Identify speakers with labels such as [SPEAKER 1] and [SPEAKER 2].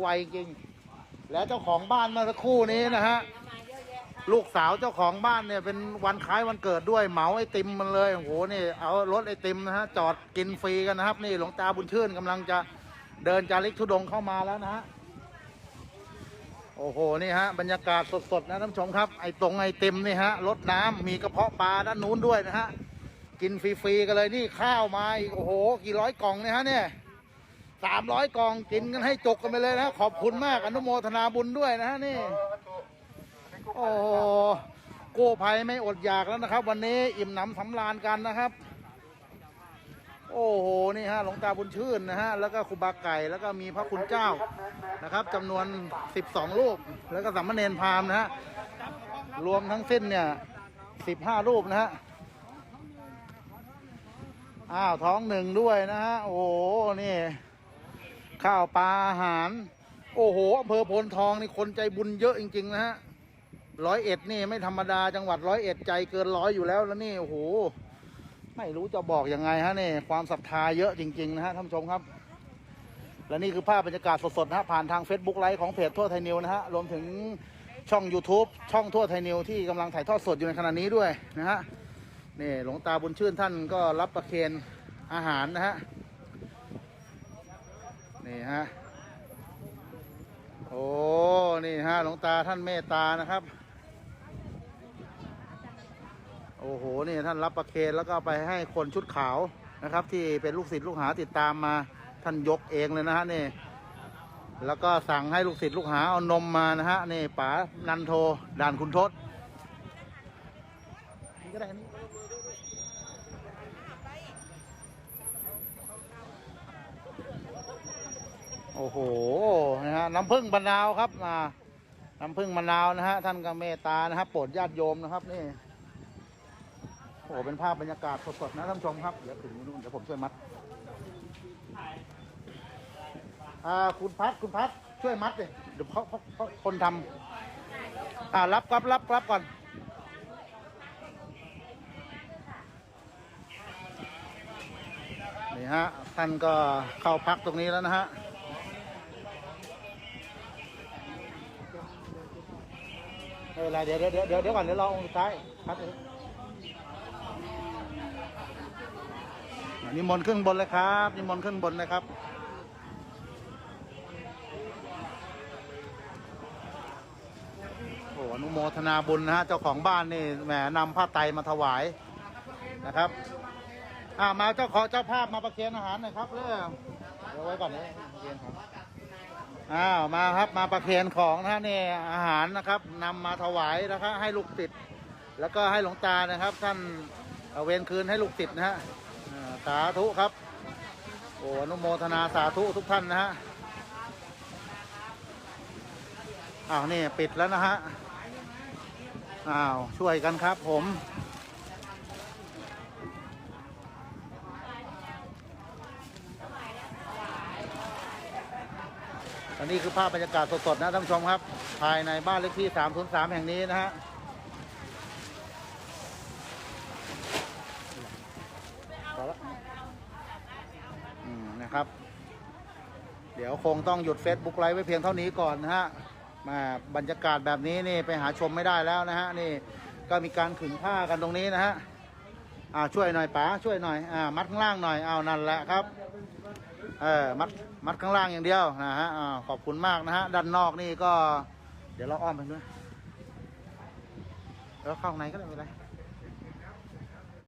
[SPEAKER 1] ไวจริง แล้วเจ้าของบ้านเมื่อสักครู่นี้นะฮะ ลูกสาวเจ้าของบ้านเนี่ยเป็นวันคล้ายวันเกิดด้วยเหมาไอติมมันเลยโอ้โหนี่เอารถไอติมนะฮะจอดกินฟรีกันนะครับ นี่หลวงตาบุญชื่นกำลังจะเดินจาริกธุดงเข้ามาแล้วนะฮะโอ้โหนี่ฮะบรรยากาศสดๆนะท่านผู้ชมครับไอตรงไอติมนี่ฮะรถน้ำมีกระเพาะปลาด้านนู้นด้วยนะฮะกินฟรีๆกันเลยนี่ข้าวมาอีกโอ้โหกี่ร้อยกล่องเนี่ยฮะเนี่ย สามร้อยกล่องกินกันให้จกกันไปเลยนะ ขอบคุณมากอนุโมทนาบุญด้วยนะฮะนี่ โอ้โหกู้ภัยไม่อดอยากแล้วนะครับ วันนี้อิ่มหนำสำราญกันนะครับ โอ้โหนี่ฮะหลวงตาบุญชื่นนะฮะแล้วก็ครูบาไก่แล้วก็มีพระคุณเจ้านะครับจำนวน 12รูปแล้วก็สามเณรพราหมณ์นะฮะรวมทั้งสิ้นเนี่ย15รูปนะฮะอ้าวท้องหนึ่งด้วยนะฮะโอ้โหนี่ ข้าวปลาอาหาร โอ้โหอำเภอโพนทองนี่คนใจบุญเยอะจริง ๆ นะฮะร้อยเอ็ดนี่ไม่ธรรมดาจังหวัดร้อยเอ็ดใจเกินร้อยอยู่แล้วแล้วนี่โอ้โห ไม่รู้จะบอกยังไงฮะนี่ความศรัทธาเยอะจริง ๆ นะฮะท่านผู้ชมครับ และนี่คือภาพบรรยากาศสดๆนะฮะผ่านทาง Facebook ไลฟ์ของเพจทั่วไทยนิวนะฮะรวมถึงช่อง YouTube ช่องทั่วไทยนิวที่กำลังถ่ายทอดสดอยู่ในขณะนี้ด้วยนะฮะนี่หลวงตาบุญชื่นท่านก็รับประเคนอาหารนะฮะ นี่ฮะ โอ้ นี่ฮะหลวงตาท่านเมตตานะครับ โอ้โห นี่ท่านรับประเคนแล้วก็ไปให้คนชุดขาวนะครับ ที่เป็นลูกศิษย์ลูกหาติดตามมาท่านยกเองเลยนะฮะนี่ แล้วก็สั่งให้ลูกศิษย์ลูกหาเอานมมานะฮะนี่ป๋านันโทด่านคุณทศนี่ก็ได้นี่ อ้โหนะฮะน้ำผึ้งมะนาวครับอ่าน้ำผึ้งมะนาวนะฮะท่านก็เมตตานะครับโปรดญาติโยมนะครับนี่โอ้โหเป็นภาพบรรยากาศสดๆนะท่านผู้ชมครับเดี๋ยวถึงนู่นเดี๋ยวผมช่วยมัดอ่าคุณพัดคุณพัดช่วยมัดเลยเดี๋ยวเขาเขาเขาคนทำอ่ารับครับรับรับก่อนนี่ฮะท่านก็เข้าพักตรงนี้แล้วนะฮะ ไม่เป็นไรเดี๋ยวเดี๋ยวเดี๋ยวเดี๋ยวก่อนเดี๋ยวรอองค์สุดท้ายครับนิมนต์ขึ้นบนเลยครับนิมนต์ขึ้นบนเลยครับโอ้อนุโมทนาบุญนะฮะเจ้าของบ้านนี่แหมนำผ้าไตรมาถวายนะครับอ่ามาเจ้าขอเจ้าภาพมาประเคนอาหารหน่อยครับเรื่องเดี๋ยวไว้ก่อนนะประเคนครับ อ้าวมาครับมาประเคนของนะฮะนี่อาหารนะครับนำมาถวายนะครับให้ลูกศิษย์แล้วก็ให้หลวงตานะครับ ท่านเวรคืนให้ลูกศิษย์นะฮะสาธุครับโอ้อนุโมทนาสาธุทุกท่านนะฮะอ้าวนี่ปิดแล้วนะฮะอ้าวช่วยกันครับผม อันนี้คือภาพบรรยากาศสดๆนะท่านผู้ชมครับ ภายในบ้านเลขที่ 303 แห่งนี้นะฮะพอละอืมนะครับ เดี๋ยวคงต้องหยุด Facebook ไลฟ์ไว้เพียงเท่านี้ก่อนนะฮะมาบรรยากาศแบบนี้นี่ไปหาชมไม่ได้แล้วนะฮะนี่ก็มีการขึงผ้ากันตรงนี้นะฮะอ่าช่วยหน่อยป๋าช่วยหน่อยอ่ามัดข้างล่างหน่อยเอานั่นแหละครับ เออมัดมัดข้างล่างอย่างเดียวนะฮะอ่าขอบคุณมากนะฮะด้านนอกนี่ก็ เดี๋ยวเราอ้อมไปด้วยแล้วเข้าข้างในก็ได้ไม่เป็นไร